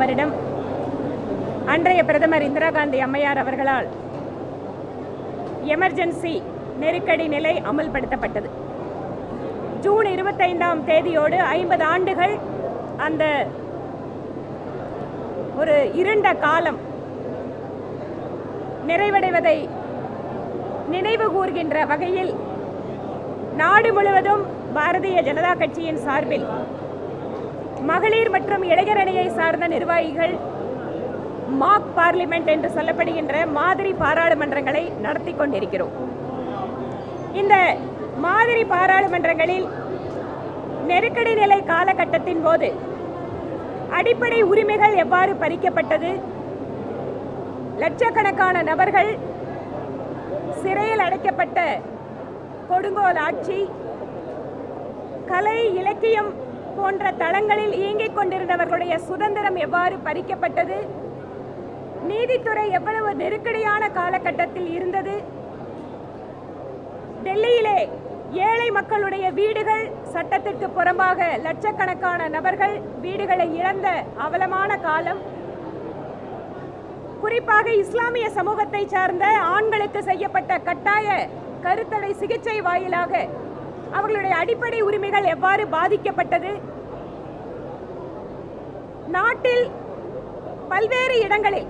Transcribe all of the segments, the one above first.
ஐம்பதாம் அன்றைய பிரதமர் இந்திரா காந்தி அம்மையார் அவர்களால் எமர்ஜென்சி நெருக்கடி நிலை அமல்படுத்தப்பட்டது. ஜூன் இருபத்தைந்தாம் தேதியோடு ஐம்பது ஆண்டுகள் அந்த ஒரு இருண்ட காலம் நிறைவடைவதை நினைவு கூர்கின்ற வகையில் நாடு முழுவதும் பாரதிய ஜனதா கட்சியின் சார்பில் மகளிர் மற்றும் இளைஞர் அணியை சார்ந்த நிர்வாகிகள் மாக் பார்லிமெண்ட் என்று சொல்லப்படுகின்ற மாதிரி பாராளுமன்றங்களை நடத்தி கொண்டிருக்கிறோம். இந்த மாதிரி பாராளுமன்றங்களில் நெருக்கடி நிலை காலகட்டத்தின் போது அடிப்படை உரிமைகள் எவ்வாறு பறிக்கப்பட்டது? லட்சக்கணக்கான நபர்கள் சிறையில் அடைக்கப்பட்ட கொடுங்கோல் ஆட்சி கலை இலக்கியம் போன்ற தளங்களில் இயங்கிக் கொண்டிருந்தவர்களுடைய சுதந்திரம் எவ்வாறு பறிக்கப்பட்டது? நீதித்துறை எவ்வளவு நெருக்கடியான காலகட்டத்தில் இருந்தது? டெல்லியிலே ஏழை மக்களுடைய வீடுகள் சட்டத்திற்கு புறம்பாக லட்சக்கணக்கான நபர்கள் வீடுகளை இழந்த அவலமான காலம். குறிப்பாக இஸ்லாமிய சமூகத்தை சார்ந்த ஆண்களுக்கு செய்யப்பட்ட கட்டாய கருத்தடை சிகிச்சை வாயிலாக அவர்களுடைய அடிப்படை உரிமைகள் எவ்வாறு பாதிக்கப்பட்டது? நாட்டில் பல்வேறு இடங்களில்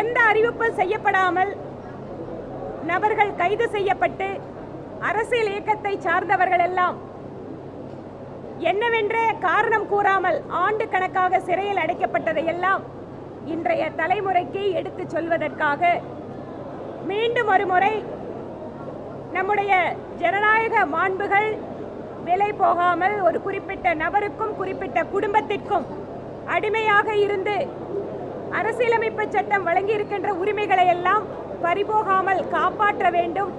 எந்த அறிவிப்பும் செய்யப்படாமல் நபர்கள் கைது செய்யப்பட்டு அரசியல் இயக்கத்தை சார்ந்தவர்கள் எல்லாம் என்னவென்றே காரணம் கூறாமல் ஆண்டு கணக்காக சிறையில் அடைக்கப்பட்டதையெல்லாம் இன்றைய தலைமுறைக்கு எடுத்துச் சொல்வதற்காக மீண்டும் ஒரு முறை நம்முடைய ஜனநாயக மாண்புகள் விலை போகாமல் ஒரு குறிப்பிட்ட நபருக்கும் குறிப்பிட்ட குடும்பத்திற்கும் அடிமையாக இருந்து அரசியலமைப்பு சட்டம் வழங்கியிருக்கின்ற உரிமைகளை எல்லாம் பறிபோகாமல் காப்பாற்ற வேண்டும்.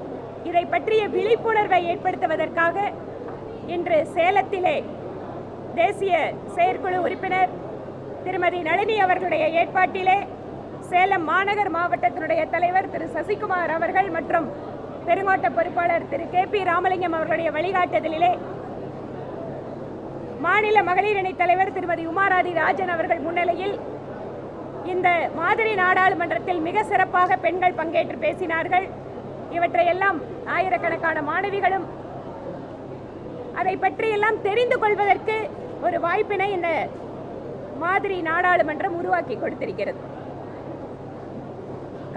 இதை பற்றிய விழிப்புணர்வை ஏற்படுத்துவதற்காக இன்று சேலத்திலே தேசிய செயற்குழு உறுப்பினர் திருமதி நளினி அவர்களுடைய ஏற்பாட்டிலே சேலம் மாநகர் மாவட்டத்தினுடைய தலைவர் திரு சசிகுமார் அவர்கள் மற்றும் பெருங்கோட்ட பொறுப்பாளர் திரு கே பி ராமலிங்கம் அவர்களுடைய வழிகாட்டுதலிலே மாநில மகளிர் அணி தலைவர் திருமதி உமாராதி ராஜன் அவர்கள் முன்னிலையில் இந்த மாதிரி நாடாளுமன்றத்தில் மிக சிறப்பாக பெண்கள் பங்கேற்று பேசினார்கள். இவற்றையெல்லாம் ஆயிரக்கணக்கான மாணவிகளும் அதை பற்றியெல்லாம் தெரிந்து கொள்வதற்கு ஒரு வாய்ப்பினை இந்த மாதிரி நாடாளுமன்றம் உருவாக்கி கொடுத்திருக்கிறது.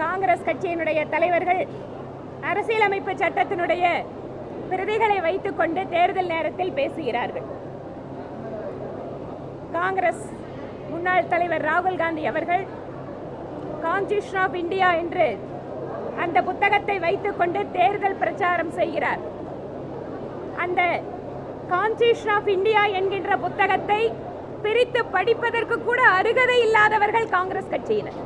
காங்கிரஸ் கட்சியினுடைய தலைவர்கள் அரசியலமைப்பு சட்டத்தினுடைய பிரதிகளை வைத்துக்கொண்டு தேர்தல் நேரத்தில் பேசுகிறார்கள். காங்கிரஸ் முன்னாள் தலைவர் ராகுல் காந்தி அவர்கள் கான்ஸ்டியூஷன் ஆஃப் இந்தியா என்று அந்த புத்தகத்தை வைத்துக்கொண்டு தேர்தல் பிரச்சாரம் செய்கிறார். அந்த கான்ஸ்டியூஷன் ஆஃப் இந்தியா என்கின்ற புத்தகத்தை பிரித்து படிப்பதற்கு கூட அருகதை இல்லாதவர்கள் காங்கிரஸ் கட்சியினர்.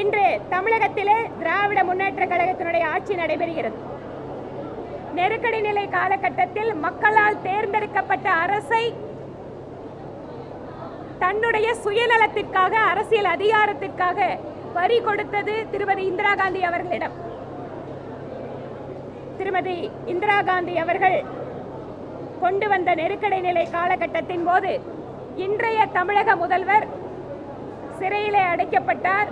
இன்று தமிழகத்திலே திராவிட முன்னேற்ற கழகத்தினுடைய ஆட்சி நடைபெறுகிறது. நெருக்கடி நிலை காலகட்டத்தில் மக்களால் தேர்ந்தெடுக்கப்பட்ட அரசை தன்னுடைய சுயநலத்திற்காக அரசியல் அதிகாரத்திற்காக வரி கொடுத்தது திருமதி இந்திரா காந்தி அவர்களிடம். திருமதி இந்திரா காந்தி அவர்கள் கொண்டு வந்த நெருக்கடி நிலை காலகட்டத்தின் போது இன்றைய தமிழக முதல்வர் சிறையிலே அடைக்கப்பட்டார்.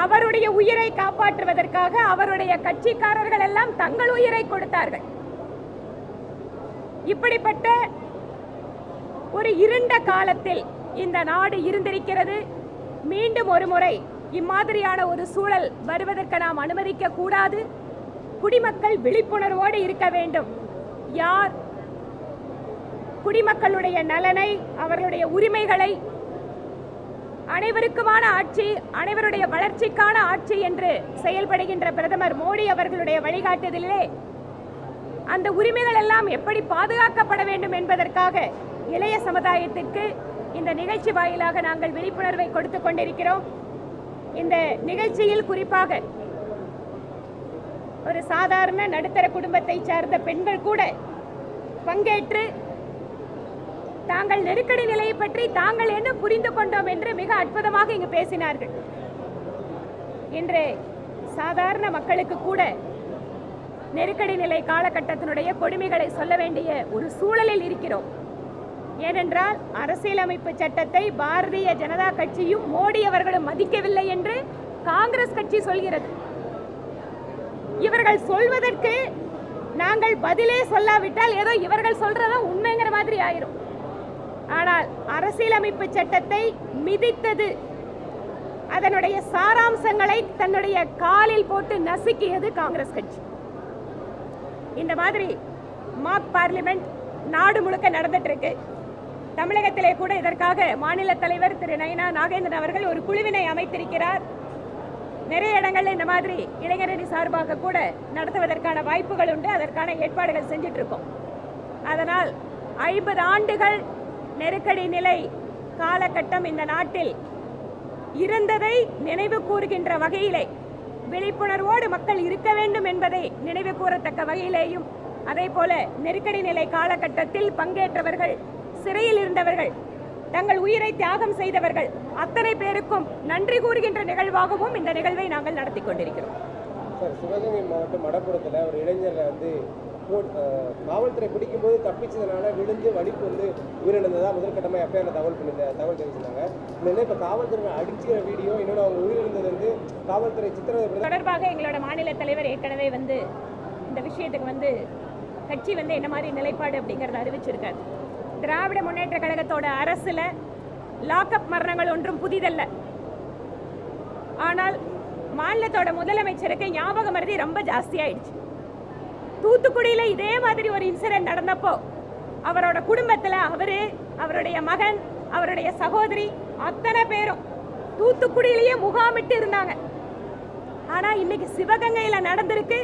அவருடைய உயிரை காப்பாற்றுவதற்காக அவருடைய கட்சிக்காரர்கள் எல்லாம் தங்கள் உயிரை கொடுத்தார்கள். இப்படிப்பட்ட ஒரு இருண்ட காலத்தில் இந்த நாடு இருந்திருக்கிறது. மீண்டும் ஒரு முறை இம்மாதிரியான ஒரு சூழல் வருவதற்கு நாம் அனுமதிக்க கூடாது. குடிமக்கள் விழிப்புணர்வோடு இருக்க வேண்டும். யார் குடிமக்களுடைய நலனை அவர்களுடைய உரிமைகளை அனைவருக்குமான ஆட்சி அனைவருடைய வளர்ச்சிக்கான ஆட்சி என்று செயல்படுகின்ற பிரதமர் மோடி அவர்களுடைய வழிகாட்டுதலிலே அந்த உரிமைகள் எல்லாம் எப்படி பாதுகாக்கப்பட வேண்டும் என்பதற்காக இளைய சமுதாயத்திற்கு இந்த நிகழ்ச்சி வாயிலாக நாங்கள் விழிப்புணர்வை கொடுத்து கொண்டிருக்கிறோம். இந்த நிகழ்ச்சியில் குறிப்பாக ஒரு சாதாரண நடுத்தர குடும்பத்தை சார்ந்த பெண்கள் கூட பங்கேற்று தாங்கள் நெருக்கடி நிலையை பற்றி தாங்கள் என்ன புரிந்து கொண்டோம் என்று மிக அற்புதமாக இங்கு பேசினார்கள். இன்று சாதாரண மக்களுக்கு கூட நெருக்கடி நிலை காலகட்டத்தினுடைய கொடுமைகளை சொல்ல வேண்டிய ஒரு சூழலில் இருக்கிறோம். ஏனென்றால் அரசியலமைப்பு சட்டத்தை பாரதிய ஜனதா கட்சியும் மோடி அவர்களும் மதிக்கவில்லை என்று காங்கிரஸ் கட்சி சொல்கிறது. இவர்கள் சொல்வதற்கு நாங்கள் பதிலே சொல்லாவிட்டால் ஏதோ இவர்கள் சொல்றதா உண்மைங்கிற மாதிரி ஆயிரும். ஆனால் அரசியலமைப்பு சட்டத்தை மிதித்தது. அதனுடைய சாராம்சங்களை தன்னுடைய காலில் போட்டு நசுக்கியது காங்கிரஸ் கட்சி. இந்த மாதிரி மாக் பார்லிமெண்ட் நாடு முழுக்க நடந்துட்டு இருக்கு தமிழகத்திலே கூட இதற்காக மாநில தலைவர் திரு நயனா நாகேந்திரன் அவர்கள் ஒரு குழுவினை அமைத்திருக்கிறார். நிறைய இடங்கள்ல இந்த மாதிரி இளைஞரணி சார்பாக கூட நடத்துவதற்கான வாய்ப்புகள் உண்டு. அதற்கான ஏற்பாடுகள் செஞ்சிட்டு இருக்கோம். அதனால் ஐம்பது ஆண்டுகள் நெருக்கடி நிலை காலகட்டம் இந்த நாட்டில் இருந்ததை நினைவு கூறுகின்ற வகையிலே விழிப்புணர்வோடு மக்கள் இருக்க வேண்டும் என்பதை நினைவு கூறத்தக்க வகையிலேயும் அதே போல நெருக்கடி நிலை காலகட்டத்தில் பங்கேற்றவர்கள் சிறையில் இருந்தவர்கள் தங்கள் உயிரை தியாகம் செய்தவர்கள் அத்தனை பேருக்கும் நன்றி கூறுகின்ற நிகழ்வாகவும் இந்த நிகழ்வை நாங்கள் நடத்தி கொண்டிருக்கிறோம். சார் சிவகங்கை மாவட்டம் மடப்புறத்தில் ஒரு இளைஞர்களை வந்து காவல்துறை பிடிக்கும்போது தப்பிச்சதுனால விழுந்து வலிப்பு வந்து உயிரிழந்ததா முதற்கட்டமாக எஃப்ஐஆர் தகவல் பண்ணி தகவல் தெரிவிச்சிருந்தாங்க. இன்னொன்று இப்போ காவல்துறை அடிச்சுக்கிற வீடியோ இன்னொன்று அவங்க உயிரிழந்தது வந்து காவல்துறை சித்திரவதை தொடர்பாக எங்களோட மாநில தலைவர் ஏற்கனவே வந்து இந்த விஷயத்துக்கு வந்து கட்சி வந்து என்ன மாதிரி நிலைப்பாடு அப்படிங்கிறத அறிவிச்சிருக்காரு. திராவிட முன்னேற்ற கழகத்தோட அரசில் லாக்அப் மரணங்கள் ஒன்றும் புதிதல்ல. ஆனால் மாநிலத்தோட முதலமைச்சருக்கு ஞாபக மருதி ரொம்ப ஜாஸ்தியாயிடுச்சு தூத்துக்குடியில் இதே மாதிரி ஒரு இன்சிடென்ட் நடந்தப்போ அவரோட குடும்பத்தில் அவர் அவருடைய மகன் அவருடைய சகோதரி அத்தனை பேரும் தூத்துக்குடியிலேயே முகாமிட்டு இருந்தாங்க. ஆனால் இன்னைக்கு சிவகங்கையில் நடந்திருக்கு.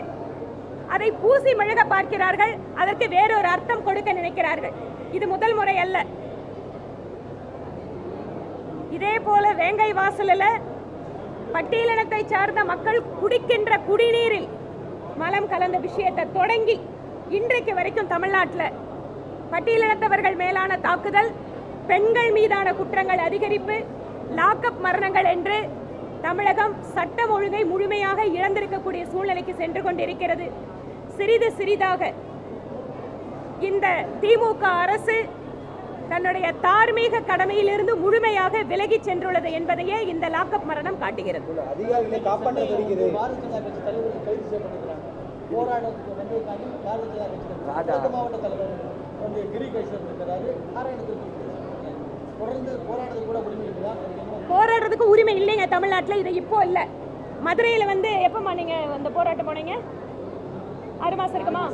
அதை பூசி மெழுக பார்க்கிறார்கள். அதற்கு வேறொரு அர்த்தம் கொடுக்க நினைக்கிறார்கள். இது முதல் முறை அல்ல. இதே போல வேங்கை வாசலில் பட்டியலினத்தை சார்ந்த மக்கள் குடிக்கின்ற குடிநீரில் மலம் கலந்த விஷயத்தை தொடங்கி இன்றைக்கு வரைக்கும் தமிழ்நாட்டில் பட்டியலினத்தவர்கள் மேலான தாக்குதல் பெண்கள் மீதான குற்றங்கள் அதிகரிப்பு லாக்அப் மரணங்கள் என்று தமிழகம் சட்டம் ஒழுங்கை முழுமையாக இழந்திருக்கக்கூடிய சூழ்நிலைக்கு சென்று கொண்டிருக்கிறது. சிறிது சிறிதாக இந்த திமுக அரசு தன்னுடைய தார்மீக கடமையிலிருந்து முழுமையாக விலகிச் சென்றுள்ளது என்பதையே இந்த லாக்அப் மரணம் காட்டுகிறது. போராட்டத்துக்கு வந்ததுக்காண்டி பாரதிய ஜனதா கட்சி தலைவர் கிழக்கு மாவட்ட தலைவர் வந்து கிரி கைது செய்யப்பட்டிருக்கிறாரு நாராயணத்துக்கு தொடர்ந்து போராட்டத்துக்கு கூட உரிமை இருக்குதா? அதுக்கு என்ன போராடுறதுக்கு உரிமை இல்லைங்க தமிழ்நாட்டில் இது இப்போ இல்லை. மதுரையில் வந்து எப்பமா நீங்க அந்த போராட்டம் போனீங்க? ஆறு மாசம் இருக்குமா?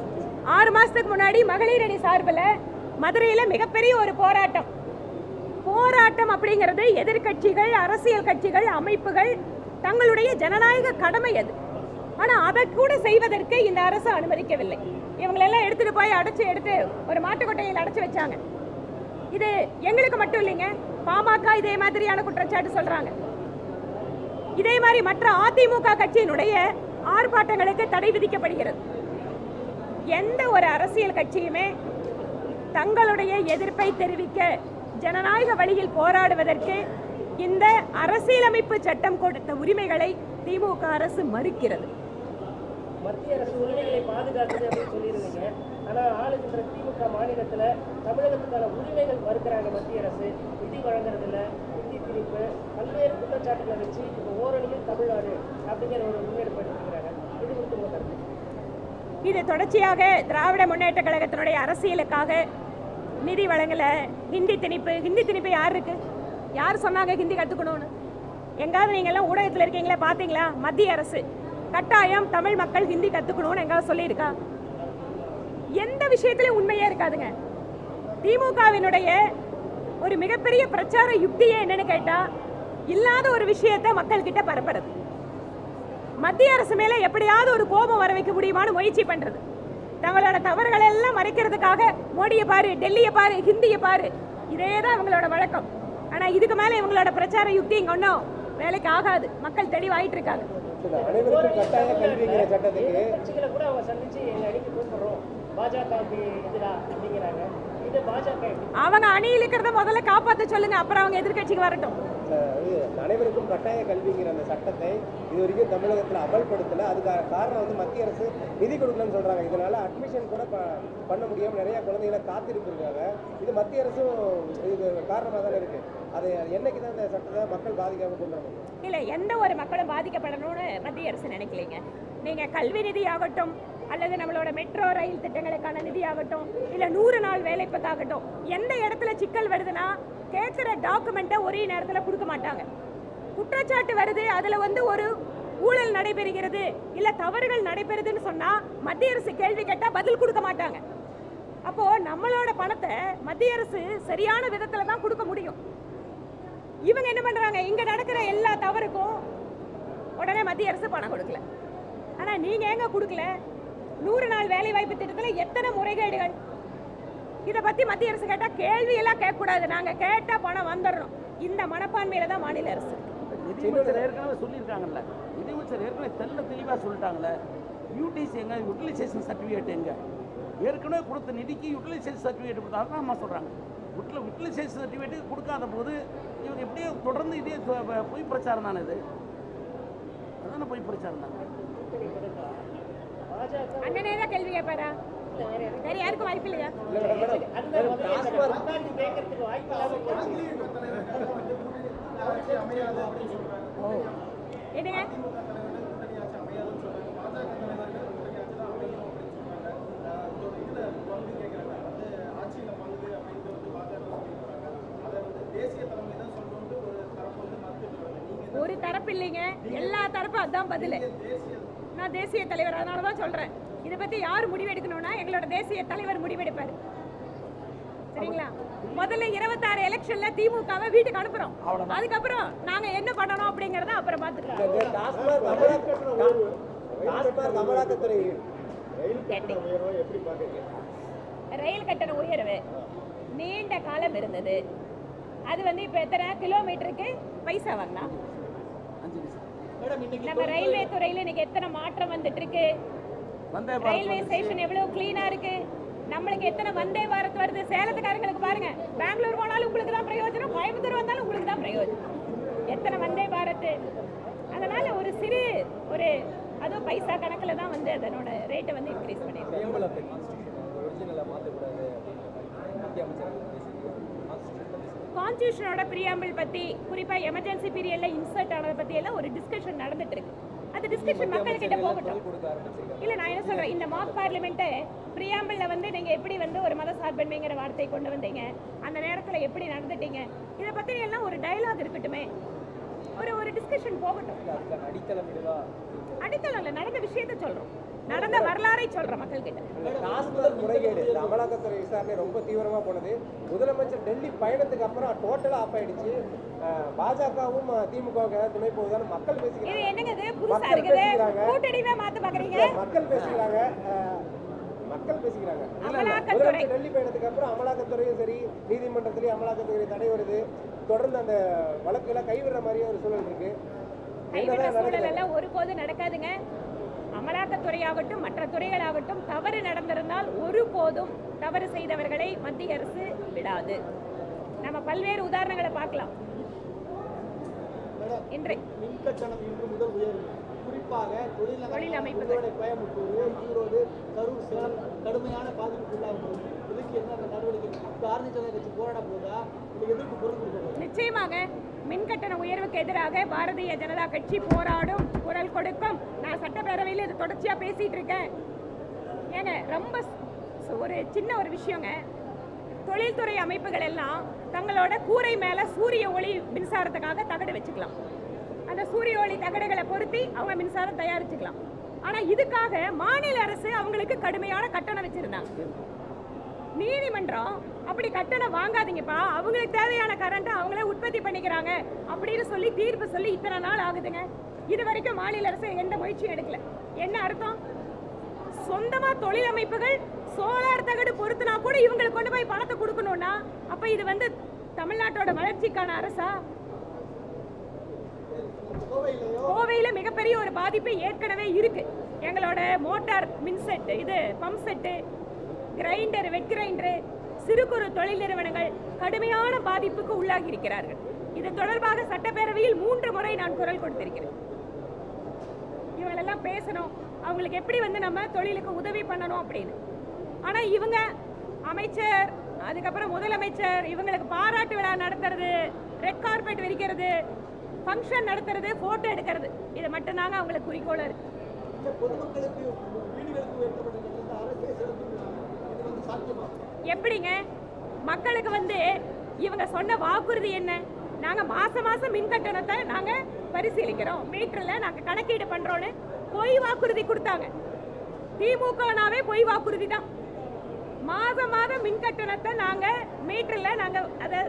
ஆறு மாசத்துக்கு முன்னாடி மகளிர் அணி சார்பில் மதுரையில் மிகப்பெரிய ஒரு போராட்டம். போராட்டம் அப்படிங்கிறது எதிர்க்கட்சிகள் அரசியல் கட்சிகள் அமைப்புகள் தங்களுடைய ஜனநாயக கடமை அது. ஆனா அதை கூட செய்வதற்கு இந்த அரசு அனுமதிக்கவில்லை. இவங்களெல்லாம் எடுத்துட்டு போய் அடைச்சு எடுத்து ஒரு மாட்டுக்கொட்டையில் அடைச்சு வச்சாங்க. இது எங்களுக்கு மட்டும் இல்லைங்க பாமக இதே மாதிரியான குற்றச்சாட்டு சொல்றாங்க. இதே மாதிரி மற்ற அதிமுக கட்சியினுடைய ஆர்ப்பாட்டங்களுக்கு தடை விதிக்கப்படுகிறது. எந்த ஒரு அரசியல் கட்சியுமே தங்களுடைய எதிர்ப்பை தெரிவிக்க ஜனநாயக வழியில் போராடுவதற்கு இந்த அரசியலமைப்பு சட்டம் கொடுத்த உரிமைகளை திமுக அரசு மறுக்கிறது. மத்திய அரசு உரிமைகளை பாதுகாக்குது அப்படின்னு சொல்லியிருந்தீங்க. ஆனால் ஆளுகின்ற திமுக மாநிலத்தில் தமிழகத்துக்கான உரிமைகள் மறுக்கிறாங்க மத்திய அரசு. நிதி வழங்குறதில்ல நிதி திணிப்பு பல்வேறு குற்றச்சாட்டுகளை வச்சு இப்போ ஓரணியில் தமிழ்நாடு அப்படிங்கிற ஒரு முன்னெடுப்பு எடுத்துக்கிறாங்க இது குறித்து உங்க கருத்து? இது தொடர்ச்சியாக திராவிட முன்னேற்ற கழகத்தினுடைய அரசியலுக்காக நிதி வழங்கலை. ஹிந்தி திணிப்பு. ஹிந்தி திணிப்பு யார் இருக்கு? யார் சொன்னாங்க ஹிந்தி கற்றுக்கணும்னு எங்காவது நீங்கள்லாம் ஊடகத்தில் இருக்கீங்களா பார்த்தீங்களா மத்திய அரசு. கட்டாயம் தமிழ் மக்கள் ஹிந்தி கத்துக்கணும்னு எங்க சொல்லியிருக்கா? எந்த விஷயத்திலும் உண்மையே இருக்காதுங்க. திமுகவினுடைய ஒரு மிகப்பெரிய பிரச்சார யுக்தியே என்னன்னு கேட்டா இல்லாத ஒரு விஷயத்தை மக்கள் கிட்ட பரப்புறது. மத்திய அரசு மேல எப்படியாவது ஒரு கோபம் வர வைக்க முடியுமான்னு முயற்சி பண்றது. தங்களோட தவறுகளை எல்லாம் மறைக்கிறதுக்காக மோடியை பாரு டெல்லியை பாரு ஹிந்தியை பாரு இதே தான் இவங்களோட வழக்கம். ஆனா இதுக்கு மேல இவங்களோட பிரச்சார யுக்தி இங்க ஒன்றும் வேலைக்கு ஆகாது. மக்கள் தெளிவாயிட்டு இருக்காங்க. அனைவருக்கும் கட்டாய கல்விங்கிற சட்டத்துக்கு கட்சிகளை கூட அவங்க சந்திச்சு எங்க அணிக்கு கூப்பிடுறோம். பாஜகவுக்கு எதிரா அப்படிங்கிறாங்க. இது பாஜக அவங்க அணி இழுக்கிறத முதல்ல காப்பாத்த சொல்லுங்க. அப்புறம் அவங்க எதிர்க்கட்சிக்கு வரட்டும். அனைவருக்கும் கட்டாய கல்விங்கிற அந்த சட்டத்தை இது வரைக்கும் தமிழகத்தில் அமல்படுத்தலை. அதுக்கான காரணம் வந்து மத்திய அரசு நிதி கொடுக்கலன்னு சொல்கிறாங்க இதனால் அட்மிஷன் கூட ப- பண்ண முடியாமல் நிறையா குழந்தைகளை காத்திருக்கிறாங்க. இது மத்திய அரசும் இது காரணமாக தானே இருக்குது அது என்னைக்கு தான் இந்த சட்டத்தை மக்கள் பாதிக்காமல் கொண்டு வரணும் இல்லை எந்த ஒரு மக்களும் பாதிக்கப்படணும்னு மத்திய அரசு நினைக்கலைங்க. நீங்கள் கல்வி நிதி ஆகட்டும் அல்லது நம்மளோட மெட்ரோ ரயில் திட்டங்களுக்கான நிதியாகட்டும் இல்லை நூறு நாள் வேலைப்புக்காகட்டும் எந்த இடத்துல சிக்கல் வருதுன்னா கேட்குற டாக்குமெண்ட்டை ஒரே நேரத்தில் கொடுக்க மாட்டாங்க. குற்றச்சாட்டு வருது அதில் வந்து ஒரு ஊழல் நடைபெறுகிறது இல்லை தவறுகள் நடைபெறுதுன்னு சொன்னால் மத்திய அரசு கேள்வி கேட்டால் பதில் கொடுக்க மாட்டாங்க. அப்போது நம்மளோட பணத்தை மத்திய அரசு சரியான விதத்தில் தான் கொடுக்க முடியும். இவங்க என்ன பண்ணுறாங்க இங்கே நடக்கிற எல்லா தவறுக்கும் உடனே மத்திய அரசு பணம் கொடுக்கல. ஆனால் நீங்கள் ஏங்க கொடுக்கல? நூறு நாள் வேலை வாய்ப்பு திட்டத்துல எத்தனை முறைகேடுகள் இதை பற்றி மத்திய அரசு கேட்டால் கேள்வியெல்லாம் கேட்கக்கூடாது. நாங்கள் கேட்டால் பணம் வந்துடணும் இந்த மனப்பான்மையில் தான் மாநில அரசு நிதியமைச்சர் ஏற்கனவே சொல்லியிருக்காங்கல்ல. நிதியமைச்சர் ஏற்கனவே தெல்ல தெளிவாக சொல்லிட்டாங்கல்ல. யூடிசி எங்க? யூட்டிலைசேஷன் சர்டிஃபிகேட் எங்க? ஏற்கனவே கொடுத்த நிதிக்கு யூட்டிலைசேஷன் சர்டிஃபிகேட் கொடுத்தா அம்மா சொல்கிறாங்க யூட்டில யூட்டிலைசேஷன் சர்டிஃபிகேட் கொடுக்காத போது இவங்க எப்படியோ தொடர்ந்து இதே சொ- பொய் பிரச்சாரம் தானே இது? அதானே பொய் பிரச்சாரம் தான்? அண்ணனே தான் கேள்வி கேட்பாரா? வேற யாருக்கும் வாய்ப்பு இல்லையா? என்னங்க? ஒரு தரப்பு இல்லைங்க. எல்லா தரப்பும் அதான் பதில். நான் தேசிய தலைவர் அதனால தான் சொல்றேன். இதை பத்தி யார் முடிவெடுக்கணும்னா எங்களோட தேசிய தலைவர் முடிவெடுப்பார். சரிங்களா? முதல்ல இருபத்தாறு எலெக்ஷன்ல திமுகவை வீட்டுக்கு அனுப்புறோம். அதுக்கப்புறம் நாங்க என்ன பண்ணணும் அப்படிங்கறத அப்புறம் பாத்துக்கலாம். ரயில் கட்டண உயர்வு நீண்ட காலம் இருந்தது. அது வந்து இப்போ எத்தனை கிலோமீட்டருக்கு பைசா வாங்கினா நம்ம ரயில்வே துறையில இன்னைக்கு எத்தனை மாற்றம் வந்துட்டு இருக்கு ரயில்வே ஸ்டேஷன் எவ்வளவு கிளீனா இருக்கு? நம்மளுக்கு எத்தனை வந்தே பாரத் வருது? சேலத்துக்காரங்களுக்கு பாருங்க. பெங்களூர் போனாலும் உங்களுக்கு தான் பிரயோஜனம். கோயம்புத்தூர் வந்தாலும் உங்களுக்கு தான் பிரயோஜனம். எத்தனை வந்தே பாரத்? அதனால ஒரு சிறு ஒரு அதுவும் பைசா கணக்கில் தான் வந்து அதனோட ரேட்டை வந்து இன்க்ரீஸ் பண்ணியிருக்கோம் ஒரிஜினலாக மாற்றக்கூடாது அப்படின்னு மத்திய அமைச்சர் கான்ஸ்டியூஷனோட பிரியாம்பிள் பத்தி குறிப்பா எமர்ஜென்சி பீரியட்ல இன்சர்ட் ஆனதை பத்தி எல்லாம் ஒரு டிஸ்கஷன் நடந்துட்டு இருக்கு. அந்த டிஸ்கஷன் மக்கள் கிட்ட போகட்டும். இல்ல நான் என்ன சொல்றேன்? இந்த மார்க் பார்லிமெண்ட்டை பிரியாம்பிள்ல வந்து நீங்க எப்படி வந்து ஒரு மத சார்பன்மைங்கிற வார்த்தை கொண்டு வந்தீங்க? அந்த நேரத்துல எப்படி நடந்துட்டீங்க? இதை பத்தி எல்லாம் ஒரு டயலாக் இருக்கட்டுமே. ஒரு ஒரு டிஸ்கஷன் போகட்டும். அடித்தளம் இல்ல நடந்த விஷயத்தை சொல்றோம். நடந்த வரலாறை சொல்றோம் மக்கள் கிட்ட டாஸ்மாக் முறைகேடு அமலாக்கத்துறை விசாரணை ரொம்ப தீவிரமா போனது. முதலமைச்சர் டெல்லி பயணத்துக்கு அப்புறம் டோட்டலா ஆஃப் ஆயிடுச்சு. பாஜகவும் திமுக துணை போகுதான்னு மக்கள் பேசிக்கிறாங்க. என்னங்க இது புதுசா மக்கள் இருக்குது? பேசிக்கிறாங்க. கூட்டணிவே மாத்த பாக்குறீங்க? இல்ல, மக்கள் பேசிக்கிறாங்க. மக்கள் முதலமைச்சர் டெல்லி பயணத்துக்கு அப்புறம் அமலாக்கத்துறையும் சரி நீதிமன்றத்திலேயும் அமலாக்கத்துறை தடை வருது. தொடர்ந்து அந்த வழக்குகளை கைவிடுற மாதிரியே ஒரு சூழல் இருக்கு. கைவிடுற சூழல் எல்லாம் ஒருபோதும் நடக்காதுங்க. அமலாக்கத்துறையாகட்டும் மற்ற துறைகளாகட்டும் தவறு நடந்திருந்தால் ஒருபோதும் தவறு செய்தவர்களை மத்திய அரசு விடாது. நம்ம பல்வேறு உதாரணங்களை பார்க்கலாம். இன்று. குறிப்பாக தொழில். புதுவை, கோயம்புத்தூர் ஈரோடு கரூர் சேலம் கடுமையான பாதிப்புக்குள்ளாகும் இதுக்கு என்ன நடவடிக்கை? பாரதிய ஜனதா கட்சி போராட போதா? எதிர்ப்பு போதா? நிச்சயமாக மின் கட்டண உயர்வுக்கு எதிராக பாரதிய ஜனதா கட்சி போராடும் குரல் கொடுக்கும். நான் சட்டப்பேரவையில் இது தொடர்ச்சியாக பேசிகிட்டு இருக்கேன். ஏங்க ரொம்ப ஒரு சின்ன ஒரு விஷயங்க. தொழில்துறை அமைப்புகள் எல்லாம் தங்களோட கூரை மேலே சூரிய ஒளி மின்சாரத்துக்காக தகடு வச்சுக்கலாம். அந்த சூரிய ஒளி தகடுகளை பொருத்தி அவங்க மின்சாரம் தயாரிச்சுக்கலாம். ஆனால் இதுக்காக மாநில அரசு அவங்களுக்கு கடுமையான கட்டணம் வச்சுருந்தாங்க. நீதிமன்றம் அப்படி கட்டணம் வாங்காதீங்கப்பா. அவங்களுக்கு தேவையான கரண்ட்டை அவங்களே உற்பத்தி பண்ணிக்கிறாங்க. அப்படின்னு சொல்லி தீர்ப்பு சொல்லி இத்தனை நாள் ஆகுதுங்க. இது வரைக்கும் மாநில அரசு எந்த முயற்சியும் எடுக்கல. என்ன அர்த்தம்? சொந்தமா தொழில் அமைப்புகள் சோலார் தகடு பொறுத்துனா கூட இவங்களுக்கு கொண்டு போய் பணத்தை கொடுக்கணும்னா அப்ப இது வந்து தமிழ்நாட்டோட வளர்ச்சிக்கான அரசா? கோவையில் கோவையில மிகப்பெரிய ஒரு பாதிப்பு ஏற்கனவே இருக்கு. எங்களோட மோட்டார் மின்செட் இது pump set grinder wet grinder சிறு குறு தொழில் நிறுவனங்கள் கடுமையான பாதிப்புக்கு உள்ளாகி இருக்கிறார்கள் இது தொடர்பாக சட்டப்பேரவையில் மூன்று முறை நான் குரல் கொடுத்திருக்கிறேன். இவங்களெல்லாம் பேசணும். அவங்களுக்கு எப்படி வந்து நம்ம தொழிலுக்கு உதவி பண்ணணும் அப்படின்னு. ஆனால் இவங்க அமைச்சர் அதுக்கப்புறம் முதலமைச்சர் இவங்களுக்கு பாராட்டு விழா நடத்துறது ரெட் கார்பெட் விரிக்கிறது ஃபங்க்ஷன் நடத்துறது ஃபோட்டோ எடுக்கிறது. இது மட்டும்தாங்க அவங்களுக்கு குறிக்கோள் இருக்கு இந்த பொதுமக்களுக்கு வீடுகளுக்கு உயர்த்தப்பட்ட இந்த அரசே செலுத்தும் இது வந்து சாத்தியமா எப்படிங்க? மக்களுக்கு வந்து இவங்க சொன்ன வாக்குறுதி என்ன? நாங்க மாதம் மாசம் மின் கட்டணத்தை நாங்க பரிசீலிக்கிறோம். மீட்டர்ல நாங்க கணக்கீடு பண்றோம்னு பொய் வாக்குறுதி கொடுத்தாங்க. திமுகனாவே பொய் வாக்குறுதி தான். மாதம் மாதம் மின் கட்டணத்தை நாங்க மீட்டர்ல நாங்க அதை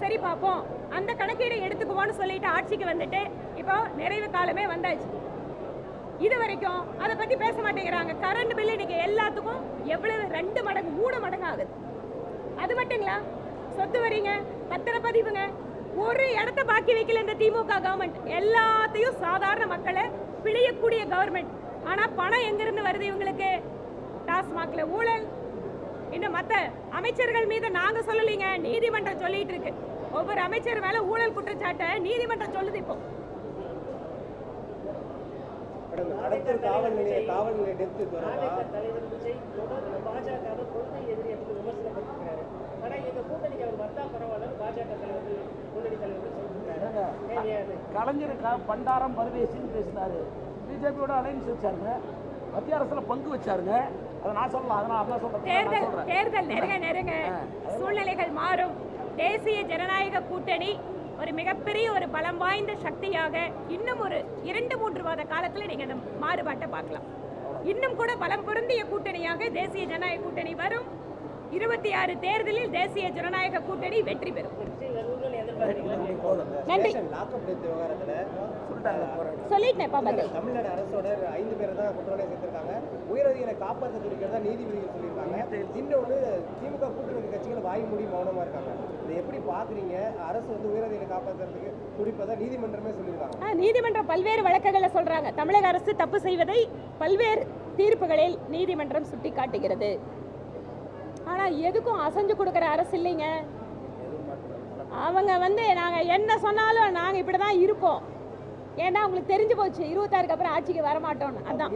சரி பார்ப்போம். அந்த கணக்கீடை எடுத்துக்குவோம்னு சொல்லிட்டு ஆட்சிக்கு வந்துட்டு இப்போ நிறைவு காலமே வந்தாச்சு. இது வரைக்கும் அதை பத்தி பேச மாட்டேங்கிறாங்க. கரண்ட் பில் இன்னைக்கு எல்லாத்துக்கும் எவ்வளவு ரெண்டு மடங்கு மூணு மடங்கு ஆகுது. அது மட்டுங்களா சொத்து வரிங்க பத்திரப்பதிவுங்க ஒரு இடத்த பாக்கி வைக்கல இந்த திமுக கவர்மெண்ட் எல்லாத்தையும் சாதாரண மக்களை பிழையக்கூடிய கவர்மெண்ட் ஆனா பணம் எங்கிருந்து வருது இவங்களுக்கு? டாஸ்மாக்ல. ஊழல். இன்னும் மற்ற அமைச்சர்கள் மீது நாங்க சொல்லலைங்க நீதிமன்றம் சொல்லிட்டு இருக்கு. ஒவ்வொரு அமைச்சர் மேல ஊழல் குற்றச்சாட்டை நீதிமன்றம் சொல்லுது இப்போ. மேடம் இந்த கடத்தூர் காவல் நிலைய காவல் நிலைய டெத்து தொடர்பா பாஜக தலைவர் விஜய் தொடர்ந்து பாஜகவை கொள்கை எதிரி அப்படின்னு விமர்சனப்பட்டிருக்கிறாரு ஆனா எங்க கூட்டணிக்கு அவர் வந்தா பரவாயில்ல பாஜக தலைவர்கள் முன்னணி தலைவர்கள் சொல்லியிருக்காரு ஏன் அது கலைஞர் க பண்டாரம் பரதேசின்னு பேசினாரு. பிஜேபியோட அலைன்ஸ் வச்சாருங்க. மத்திய அரசுல பங்கு வச்சாருங்க. அதை நான் சொல்லலாம் அதை நான் அதான் சொல்றேன். தேர்தல் சொல்றேன். தேர்தல் நெருங்க நெருங்க. சூழ்நிலைகள் மாறும். தேசிய ஜனநாயக கூட்டணி ஒரு மிகப்பெரிய ஒரு பலம் வாய்ந்த சக்தியாக இன்னும் ஒரு இரண்டு மூன்று மாத காலத்துல நீங்க அந்த மாறுபாட்டை பார்க்கலாம். இன்னும் கூட பலம் பொருந்திய கூட்டணியாக தேசிய ஜனநாயக கூட்டணி வரும். இருபத்தி ஆறு தேர்தலில் தேசிய ஜனநாயக கூட்டணி வெற்றி பெறும். நன்றி. தமிழ்நாடு அரசோட ஐந்து பேரை தான் குற்றவாளியை சேர்த்திருக்காங்க. உயரதிகளை காப்பாற்ற துடிக்கிறதா நீதிபதிகள் சொல்லியிருக்காங்க. இன்னொன்று திமுக கூட்டணி கட்சிகள் வாய் மூடி மௌனமா இருக்காங்க. இதை எப்படி பாக்குறீங்க அரசு வந்து உயரதிகளை காப்பாற்றுறதுக்கு துடிப்பதா நீதிமன்றமே சொல்லியிருக்காங்க. நீதிமன்றம் பல்வேறு வழக்குகளை சொல்றாங்க. தமிழக அரசு தப்பு செய்வதை பல்வேறு தீர்ப்புகளில் நீதிமன்றம் சுட்டிக்காட்டுகிறது. ஆனா எதுக்கும் அசைஞ்சு கொடுக்கிற அரசு இல்லைங்க. அவங்க வந்து நாங்க என்ன சொன்னாலும் நாங்க இப்படிதான் இருப்போம் ஏன்னா உங்களுக்கு தெரிஞ்சு போச்சு இருபத்தாறுக்கு அப்புறம் ஆட்சிக்கு வர மாட்டோம்னு அதான்